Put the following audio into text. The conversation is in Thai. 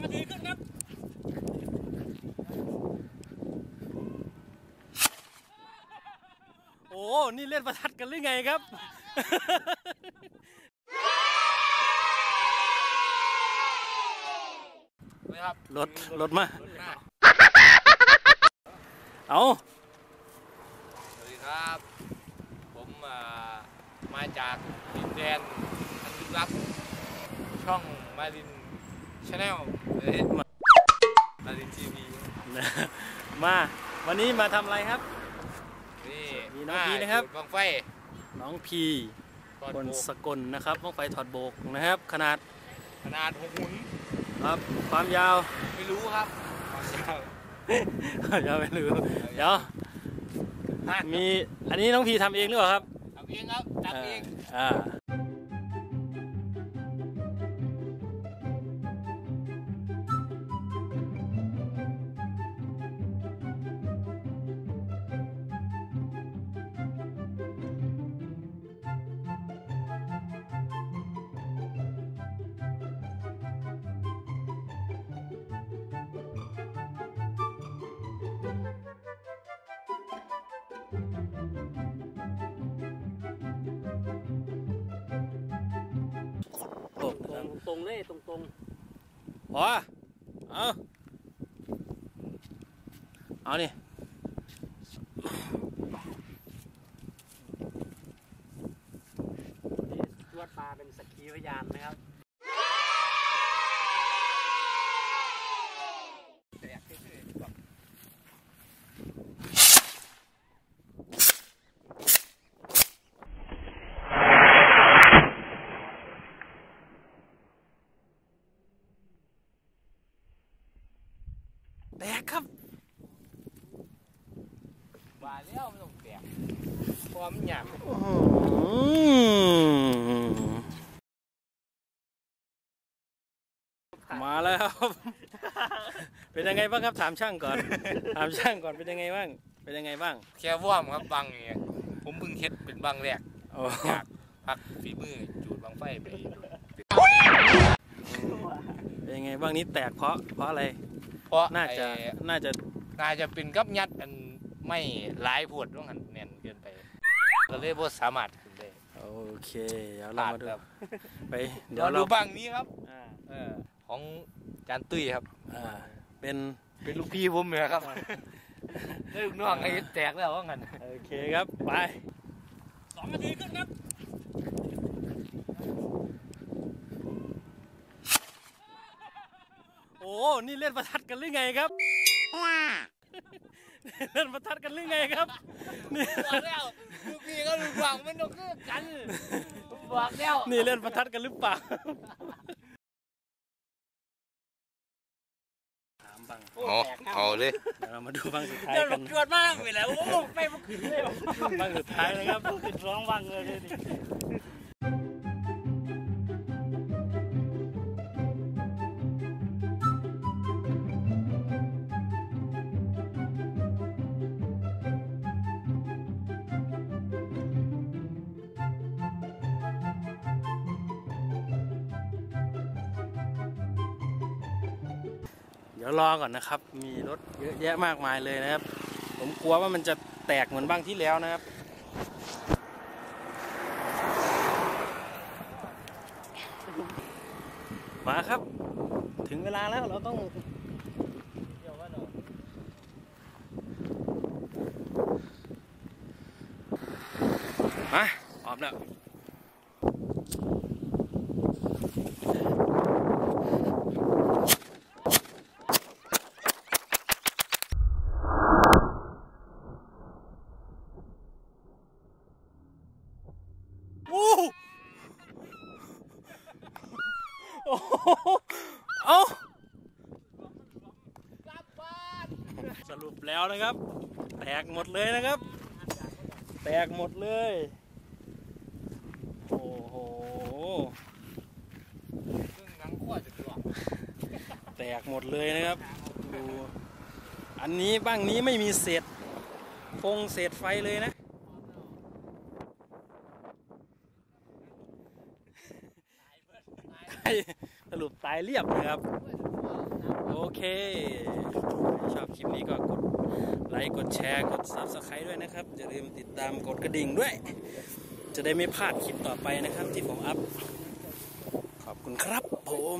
องนาทีขึ้นครับโอ้ นี่เล่นประทัดกันหรือไงครับนะครับรถรถมา เอาสวัสดีครับ ผมอ่ามาจากดินแดนอันลึกลับช่องมาริน ชาแนลเอ้ยมารินทีวีมาวันนี้มาทำอะไรครับ นี่มีน้องพีนะครับจุดบังไฟ น้องพีก่อนคนโบกสกลนะครับต้องไฟถอดโบกนะครับ ขนาดขนาดหกหุนครับความยาวไม่รู้ครับความยาวยาวไม่รู้เดี๋ยวห้ามีอันนี้น้องพีทำเองหรือเปล่าครับทำเองครับทำเองอ่า ตนะรครังบตรงเลยตรงตรงพอเอาเอานี่นี่ตรวจปลาเป็นสักขีพยานนะครับแตก ครับว่าแล้วไม่ต้องแตกเพราะว่ามันหยาบอื้อหือมาแล้วครับ เป็นยังไงบ้างครับถามช่างก่อน ถามช่างก่อนเป็นยังไงบ้าง เป็นยังไงบ้าง แค่ว่อมครับบังอย่างเงี้ยผมเพิ่งเฮ็ดเป็นบังแรกโอ้อยากพักฝีมือจูดบังไฟไปดูเป็นยังไงบ้างนี้แตกเพราะเพราะอะไร เพราะน่าจะไอ้น่าจะน่าจะเป็นกับยัดอันไม่หลายพวดต้องหันแน่นเกินไปก็เลยบ่สามารถขึ้นได้โอเคเดี๋ยวเราขาดมาดูครับไป เดี๋เดี๋ยยววเราดูบังนี้ครับอ่าเออของจานตุ้ยครับอ่าเป็นเป็นลูกพี่ผมเนี่ยครับได้ลูกน้องไอ้แตกแล้วว่างั้นโอเคครับไปสองนาทีขึ้นครับ โอ้นี่เล่นประทัดกันหรือไงครับ เล่นประทัดกันหรือไงครับนี่บอกแล้วลูกพี่ก็ลูกบังมันต้องคือกันบอกแล้วนี่เล่นประทัดกันหรือเปล่าถามบังอ๋อเอาเลยเดี๋ยวเรามาดูบังสุดท้ายเดี๋ยวกันตรวจมากไปแล้วโอ้ไปมันขึ้นเลยบังสุดท้ายนะครับขึ้นร้องวังเลยนี่ เดี๋ยวรอก่อนนะครับ มีรถเยอะแยะมากมายเลยนะครับ ผมกลัวว่ามันจะแตกเหมือนบ้างที่แล้วนะครับมาครับ ถึงเวลาแล้วเราต้องมาพร้อมแล้ว อ้โหเอาสรุปแล้วนะครับ แตกหมดเลยนะครับ แตกหมดเลย โอ้โหซึ่งนังขั้วจะกรอบแตกหมดเลยนะครับ ดู อันนี้บ้างนี้ไม่มีเศษฟงเศษไฟเลยนะ ตายส รุปตายเรียบเลยครับ โอเคชอบคลิปนี้ก็กดไลค์ กดแชร์ กด s u b สไครต์ด้วยนะครับ อย่าลืมติดตามกดกระดิ่งด้วย จะได้ไม่พลาดคลิปต่อไปนะครับที่ผมอัพ ขอบคุณครับผม